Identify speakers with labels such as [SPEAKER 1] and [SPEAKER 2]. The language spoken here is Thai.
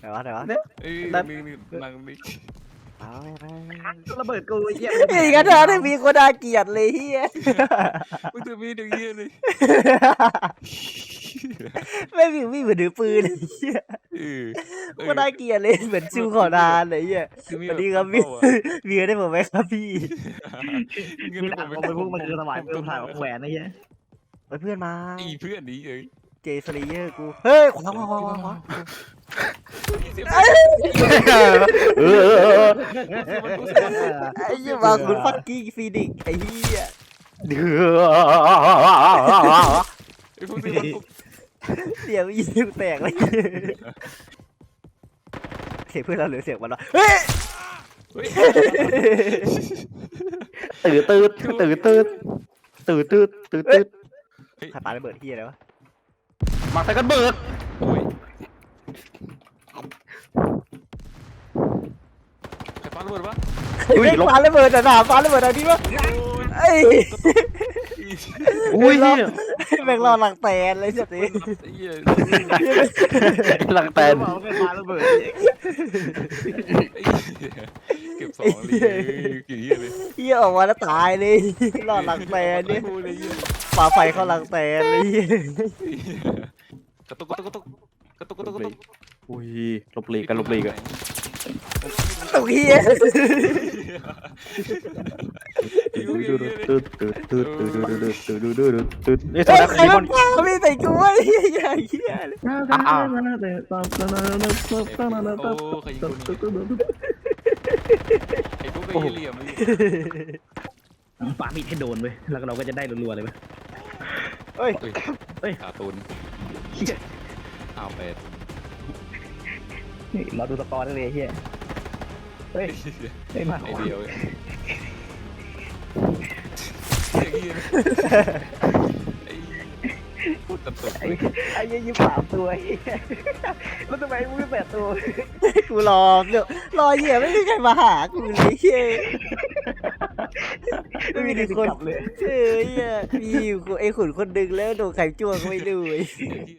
[SPEAKER 1] ไหนวะไหนวะ
[SPEAKER 2] เอ้ย
[SPEAKER 1] นั่น
[SPEAKER 2] นี่นี่นั่งนี่
[SPEAKER 1] เอาไป
[SPEAKER 3] ระเบิดกูไอ้เหี้ย
[SPEAKER 1] ไอ้กันเถอะได้มีคนน่าเกลียดเลยเฮีย
[SPEAKER 2] มึงจะมีดึงเยี่ยเลย
[SPEAKER 1] ไม่มีมีเหมือนถือปืนเลยเฮีย
[SPEAKER 2] เออเออ
[SPEAKER 1] คนน่าเกลียดเลยเหมือนชูขอนานเลยเฮีย
[SPEAKER 2] คือมี
[SPEAKER 1] สวัสดี
[SPEAKER 2] แค
[SPEAKER 1] รับพี่
[SPEAKER 2] เป้าอะ
[SPEAKER 1] มีได้ผมไหมครับพี่
[SPEAKER 2] เงิน
[SPEAKER 3] มี
[SPEAKER 2] ที่
[SPEAKER 3] หนัง
[SPEAKER 2] ผ
[SPEAKER 3] เอาไปพวกมันคือสมัยเพื่อนถ่ายแหวนไอ้เหี้ย
[SPEAKER 1] ไปเพื่อนมา
[SPEAKER 2] ไอ้เพื่อนนี้เอ้ย
[SPEAKER 1] เจสเลเยอร์กู เฮ้ยขวาขวาขวาขวาขวา
[SPEAKER 2] เสียบ
[SPEAKER 1] เอ้ย
[SPEAKER 4] เออเออเออ
[SPEAKER 1] ไอ้เหี้ยมาคุณฟักกี้ฟีนิกไอ้เหี้ย
[SPEAKER 4] เดือ
[SPEAKER 2] ไอ้พวกที่มัน
[SPEAKER 1] เสียงอีสิวแตกเลยเสียงเพื่อนเราหรือเสียงมันวะเฮ้ย
[SPEAKER 2] เฮ้ย
[SPEAKER 4] ตื่นตื่นตื่นตื่นตื่นตื่นตื่นตื่น
[SPEAKER 1] ใครปาระเบิดเหี้ยอะไรวะ
[SPEAKER 4] มาใส่กันเบิด
[SPEAKER 2] โอ้ยใค รปาระเบิดปะ
[SPEAKER 4] อุ้ย
[SPEAKER 1] เฮ้ย
[SPEAKER 4] ลบ
[SPEAKER 1] ปาระเบิดอะนะปาระเบิดอะไรนี่วะ
[SPEAKER 2] โอ้ย
[SPEAKER 1] เอ้ย
[SPEAKER 4] อุ้ย
[SPEAKER 1] แม่งรอหลังแตนเลยสัตว์
[SPEAKER 2] ไอ้
[SPEAKER 1] นี่
[SPEAKER 2] เหี้ย
[SPEAKER 4] หลังแตน
[SPEAKER 3] บอกว่าเป็นปาระเบิด
[SPEAKER 2] ไอ้เหี้ยเก็บสองเลยกี่เหี้ยเลย
[SPEAKER 1] เหี้ยออกมาแล้วตายเลยรอหลังแตนเนี่ย
[SPEAKER 2] โอ้ยเลยเหี้ย
[SPEAKER 1] ปาไฟเข้าหลังแตนเลย
[SPEAKER 2] กระตุกกระตุกกระตุกกระตุกกระตุกกระตุก
[SPEAKER 4] อุ้ยลบลีกันลบลีกัน
[SPEAKER 1] ตกเฮีย
[SPEAKER 4] นี่ตอนนั้น
[SPEAKER 1] ใครมั
[SPEAKER 4] น
[SPEAKER 1] ไม่ใส่กูไอ้เฮียเฮียเลย
[SPEAKER 2] ไอ้วกหลี่า
[SPEAKER 3] มีดให้โดนเว้แล้วเราก็จะได้รัวๆเลยเว้
[SPEAKER 1] เฮ้ย
[SPEAKER 2] เฮ้ยขาตูนอ้าวเป็ด
[SPEAKER 3] รอดูสกอร์ได้เลยเฮีย เฮ้ยเฮ้ยมา
[SPEAKER 2] ไอเดียวไอ้เหี้ยไอ้พูดตบ
[SPEAKER 3] ไอ้ไอ้เหี้ยยิงสามตัวไอ้เหี้ยแล้วทำไมมึงไม่แปดตัว
[SPEAKER 1] กูรอเดี๋ยวรอเหี้ยไม่มีใครมาหากูเลยเหี้ยไม่มีคน
[SPEAKER 3] จับเลย
[SPEAKER 1] เออเหี้ยมีอยู่ไอ้ขุนคนดึงแล้วโดนไข่จ้วงไม่ดูไอ้
[SPEAKER 2] ไอ้เหี้ย